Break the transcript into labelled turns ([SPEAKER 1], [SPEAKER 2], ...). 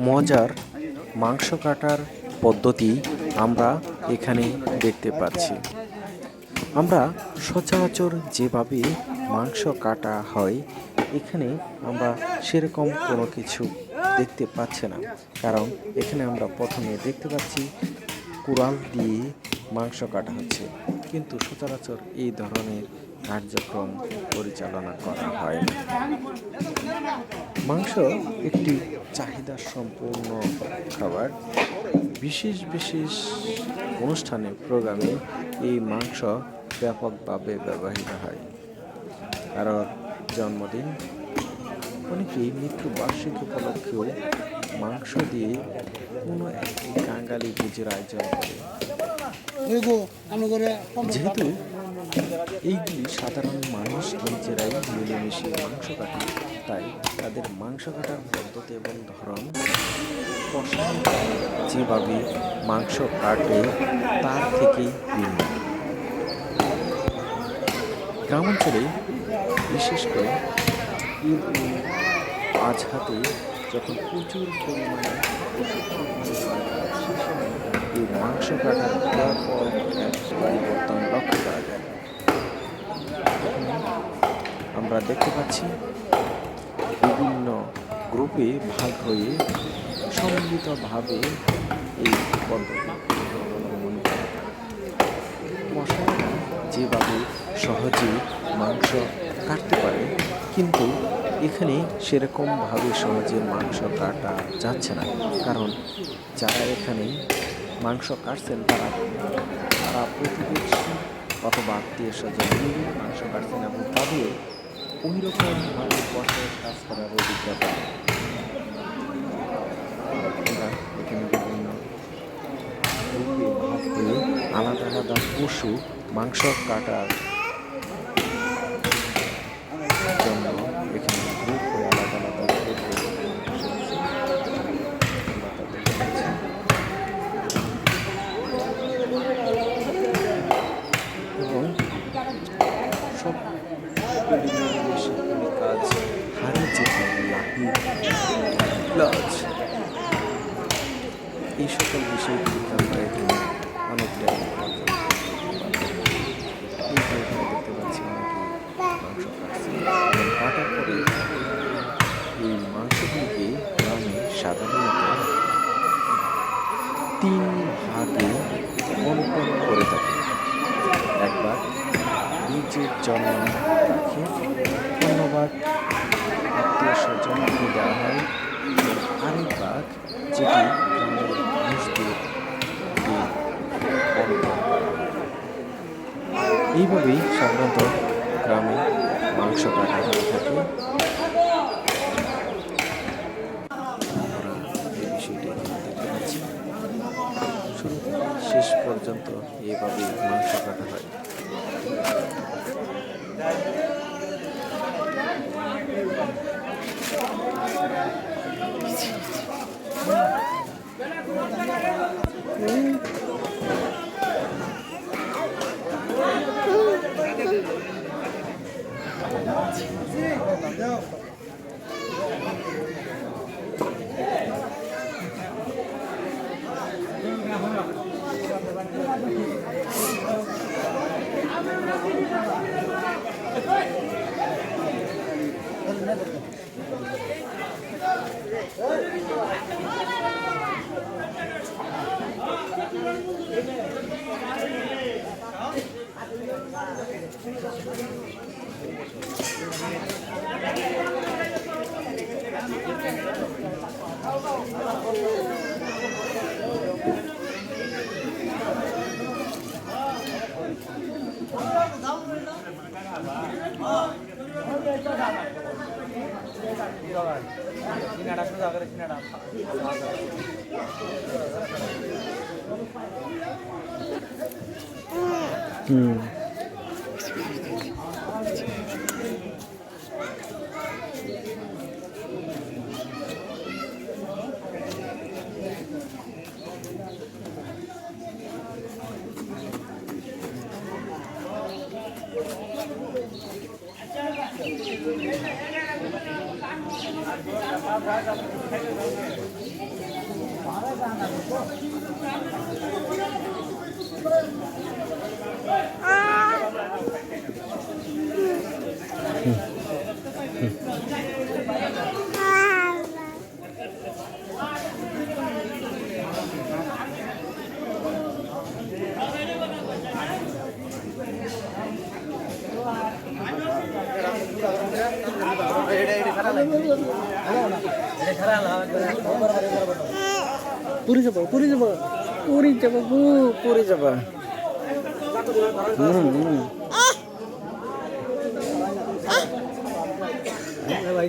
[SPEAKER 1] মজার মাংস কাটার পদ্ধতি আমরা এখানে দেখতে পাচ্ছি। আমরা সচরাচর যেভাবে মাংস কাটা হয়, এখানে আমরা সেরকম কোনো কিছু দেখতে পাচ্ছি না। কারণ এখানে আমরা প্রথমে দেখতে পাচ্ছি কুড়াল দিয়ে মাংস কাটা হচ্ছে। কিন্তু সচরাচর এই ধরনের কার্যক্রম পরিচালনা করা হয় মাংস একটি চাহিদা সম্পূর্ণ খাবার। বিশেষ বিশেষ অনুষ্ঠানে, প্রোগ্রামে এই মাংস ব্যাপকভাবে ব্যবহৃত হয়। কারোর জন্মদিন অনেকেই মৃত্যু বার্ষিক উপলক্ষেও মাংস দিয়ে কোনো একটি কাঙ্গালি ভোজের আয়োজন করে। যেহেতু এইগুলি সাধারণ মানুষ নিজেরাই মিলেমিশে মাংস কাটে তাই তাদের মাংস কাটার পদ্ধতি এবং ধরন যেভাবে মাংস কাটে তার থেকেই ভিন্ন। গ্রামাঞ্চলে বিশেষ করে ঈদ আজহাতে যখন প্রচুর পরিমাণে এই মাংস কাটার ব্যাপক এক পরিবর্তন লক্ষ্য করা যায়। আমরা দেখতে পাচ্ছি বিভিন্ন গ্রুপে ভাগ হয়ে সম্মিলিতভাবে এই পদ্ধতি। মশারা যেভাবে সহজে মাংস কাটতে পারে, কিন্তু এখানে সেরকমভাবে সহজে মাংস কাটা যাচ্ছে না। কারণ যারা এখানে মাংস কাটছেন, তারা তারা প্রতিবেশী অথবা আত্মীয় স্বজন মিলে মাংস কাটছেন এবং তাদের ওই রকমভাবে বসায় কাজ করার অভিজ্ঞতা আলাদা আলাদা পশু মাংস কাটার জন্য এখানে গ্রুপ হয়ে আলাদা আলাদা গ্রুপ হয়ে বসে আছে। আমরা তাদেরকে দেখছি। এবং সব কাজ হারিয়ে যেতে এই সকল বিষয়গুলিকে আমরা এখানে অনেকটাই দেখতে পাচ্ছি অনেকে কাটার পরে এই মাংসগুলিকে গ্রামে সাধারণত তিন ভাগে বন্টন করে থাকে। একবার নিজের জন্য অন্য আত্মীয় দেওয়া হয়। আরেক ভাগ যেটি এইভাবেই সাধারণত গ্রামে মাংস কাটা হয়ে থেকে। শেষ পর্যন্ত এইভাবেই মাংস কাটা হয়। Não. చిన్నడా Sudhakar చిన్నడా Hmm. Ah! Puri যাব পুরি যাব পুরি যাব গু পুরি যাব
[SPEAKER 2] ভাই